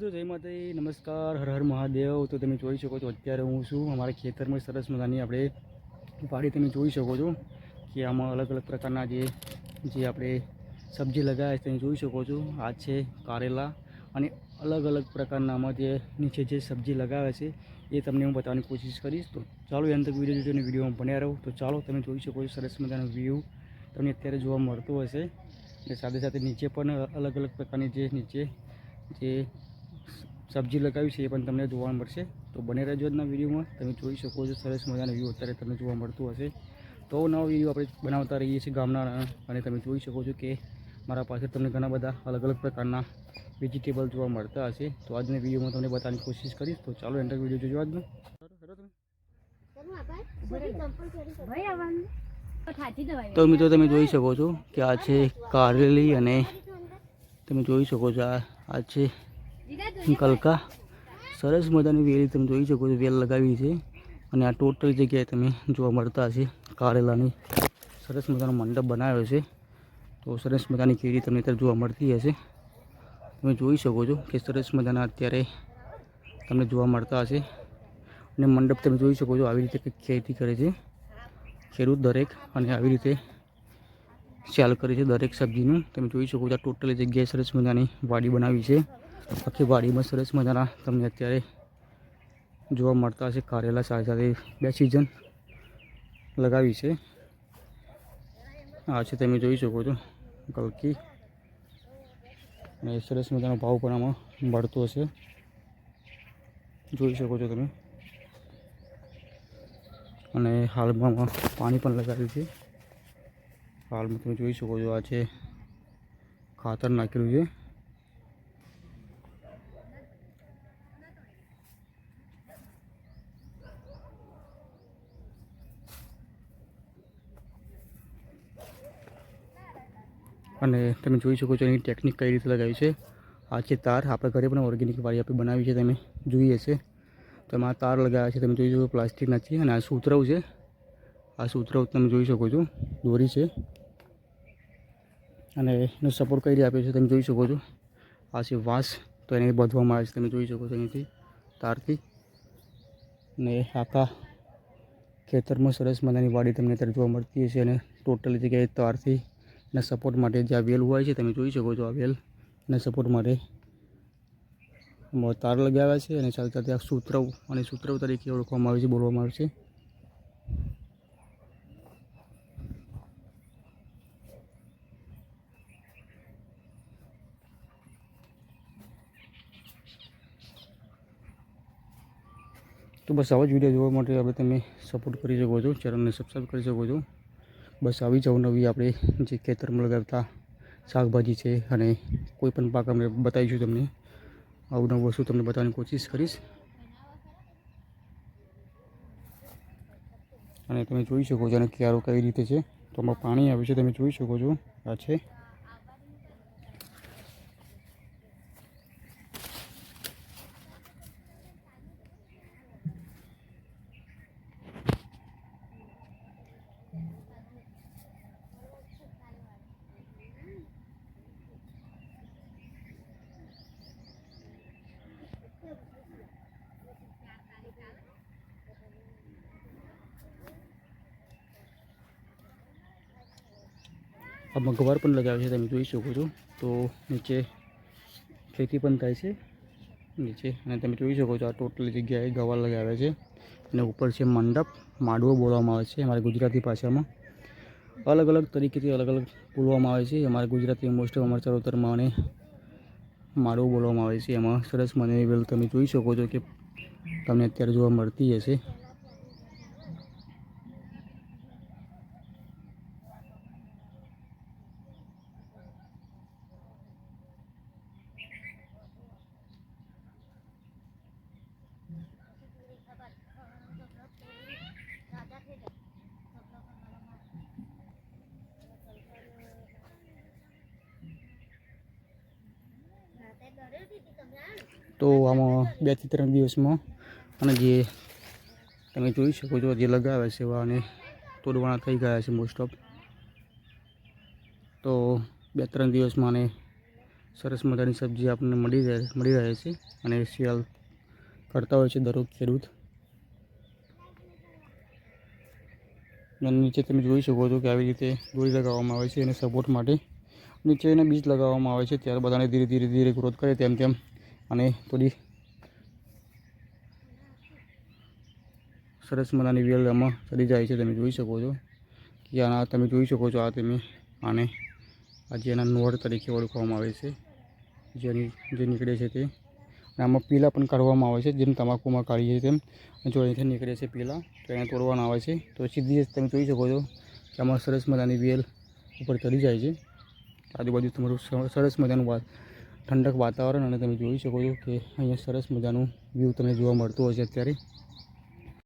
મિત્રો જય માતા નમસ્કાર, હર હર મહાદેવ. તો તમે જોઈ શકો છો, અત્યારે હું છું. અમારા ખેતરમાં સરસ મજાની આપણે વાડી તમે જોઈ શકો છો કે આમાં અલગ અલગ પ્રકારના જે જે આપણે સબ્જી લગાવ્યા છે, તમે જોઈ શકો છો. આ છે કારેલા અને અલગ અલગ પ્રકારના આમાં જે નીચે જે સબ્જી લગાવે છે, એ તમને હું બતાવવાની કોશિશ કરીશ. તો ચાલો એમ તક વીડિયો જોઈને વિડીયોમાં બન્યા રહો. તો ચાલો તમે જોઈ શકો છો, સરસ મજાનો વ્યૂ તમને અત્યારે જોવા મળતો હશે. અને સાથે સાથે નીચે પણ અલગ અલગ પ્રકારની જે નીચે જે સબ્જી લગાવી છે એ પણ તમને જોવા મળશે. તો બને રહેજો આજના વિડીયોમાં. તમે જોઈ શકો છો સરસ મજાનો વ્યૂ અત્યારે તમને જોવા મળતું હશે. તો નવો વીડિયો આપણે બનાવતા રહીએ છીએ ગામના અને તમે જોઈ શકો છો કે મારા પાસે તમને ઘણા બધા અલગ અલગ પ્રકારના વેજીટેબલ જોવા મળતા હશે. તો આજના વિડીયોમાં તમને બતાવવાની કોશિશ કરીશ. તો ચાલો એન્ટર વીડિયો જોજો આજનો. તો મિત્રો તમે જોઈ શકો છો કે આ છે કારેલી અને તમે જોઈ શકો છો આ આ છે કલકા સરસ મજાની વેલી તમે જોઈ શકો છો, વેલ લગાવી છે. અને આ ટોટલ જગ્યાએ તમે જોવા મળતા હશે કારેલાની. સરસ મજાનો મંડપ બનાવ્યો છે. તો સરસ મજાની કેરી તમને અત્યારે જોવા મળતી હશે. તમે જોઈ શકો છો કે સરસ મજાના અત્યારે તમને જોવા મળતા હશે. અને મંડપ તમે જોઈ શકો છો આવી રીતે ખેતી કરે છે. ખેડૂત દરેક અને આવી રીતે સેલ કરે છે દરેક સબ્જીનું. તમે જોઈ શકો છો આ ટોટલી જગ્યાએ સરસ મજાની વાડી બનાવી છે. આખી વાડીમાં સરસ મજાના તમને અત્યારે જોવા મળતા હશે. કારેલા સાથે સાથે બે સિઝન લગાવી છે. આ છે તમે જોઈ શકો છો, ગલકી. અને સરસ મજાનો ભાવ પણ આમાં મળતો હશે. જોઈ શકો છો તમે. અને હાલમાં પાણી પણ લગાવ્યું છે. હાલમાં તમે જોઈ શકો છો આ છે ખાતર નાખેલું છે. અને તમે જોઈ શકો છો એની ટેકનિક કઈ રીતે લગાવી છે. આ છે તાર, આપણે ઘરે પણ ઓર્ગેનિક વાળી આપણે બનાવી છે, તમે જોઈએ છે. તો આ તાર લગાવ્યા છે, તમે જોઈ શકો પ્લાસ્ટિકના છે અને આ સૂતરવ છે. આ સૂતરવ તમે જોઈ શકો છો, દોરી છે. અને એનો સપોર્ટ કઈ રીતે આપ્યો છે, તમે જોઈ શકો છો. આ છે વાંસ, તો એને બાંધવામાં આવે છે, તમે જોઈ શકો છો અહીંથી, તારથી. અને આખા ખેતરમાં સરસ મજાની વાડી તમને અત્યારે જોવા મળતી હશે અને ટોટલ જગ્યાએ તારથી એના સપોર્ટ માટે જે આ વેલ હોય છે, તમે જોઈ શકો છો આ વેલ. અને સપોર્ટ માટે તાર લગાવ્યા છે અને સાથે આ સૂત્રવ અને સૂત્રવ તરીકે ઓળખવામાં આવે છે, બોલવામાં આવે છે. તો બસ આવા જ વીડિયો જોવા માટે હવે તમે સપોર્ટ કરી શકો છો, ચેનલને સબસ્ક્રાઈબ કરી શકો છો. બસ આવી જાવ નવી આપણે જે ખેતરમાં લગાવતા શાકભાજી છે અને કોઈ પણ પાક અમે બતાવીશું તમને. આવું નવું વસ્તુ તમને બતાવવાની કોશિશ કરીશ. અને તમે જોઈ શકો છો અને ક્યારો કઈ રીતે છે. તો આમાં પાણી આવે છે, તમે જોઈ શકો છો. આ છે. આમાં મગવાર પણ લગાવે છે, તમે જોઈ શકો છો. તો નીચે ખેતી પણ થાય છે. નીચે, અને તમે જોઈ શકો છો આ ટોટલી જગ્યાએ ગવાર લગાવ્યા છે. અને ઉપર છે મંડપ, માડવો બોલવામાં આવે છે અમારી ગુજરાતી ભાષામાં. અલગ અલગ તરીકેથી અલગ અલગ બોલવામાં આવે છે. અમારા ગુજરાતી મોસ્ટ ઓફ અમારા ચરોતરમાં અને માડવો બોલવામાં આવે છે. એમાં સરસ મને વેલ તમે જોઈ શકો છો કે તમને અત્યારે જોવા મળતી હશે. તો આમાં બેથી ત્રણ દિવસમાં અને જે તમે જોઈ શકો છો, જે લગાવે છે એવા અને તોડવાના થઈ ગયા છે મોસ્ટ ઓફ તો બે ત્રણ દિવસમાં આને સરસ મજાની સબ્જી આપણને મળી રહે મળી રહે છે અને શિયાળ કરતા હોય છે દરરોજ ખેડૂત. અને નીચે તમે જોઈ શકો છો કે આવી રીતે દોરી લગાવવામાં આવે છે એને સપોર્ટ માટે નીચે એને બીજ લગાવવામાં આવે છે, ત્યારે બધાને ધીરે ધીરે ધીરે ગ્રોથ કરે તેમ તેમ. અને થોડી સરસ મજાની વેલ આમાં ચડી જાય છે, તમે જોઈ શકો છો. કે આના તમે જોઈ શકો છો, આ તમે આને આજે એના નોડ તરીકે ઓળખવામાં આવે છે જેની જે નીકળે છે તે. અને આમાં પીલા પણ કાઢવામાં આવે છે, જેમ તમાકુમાં કાઢીએ છીએ તેમ. જો અહીંથી નીકળે છે પીલા, તો એને તોડવાના આવે છે. તો સીધી તમે જોઈ શકો છો કે આમાં સરસ મજાની વેલ ઉપર ચડી જાય છે. આજુબાજુ તમારું સરસ મજાનું ઠંડક વાતાવરણ અને તમે જોઈ શકો છો કે અહીંયા સરસ મજાનું વ્યૂ તમને જોવા મળતું હશે અત્યારે.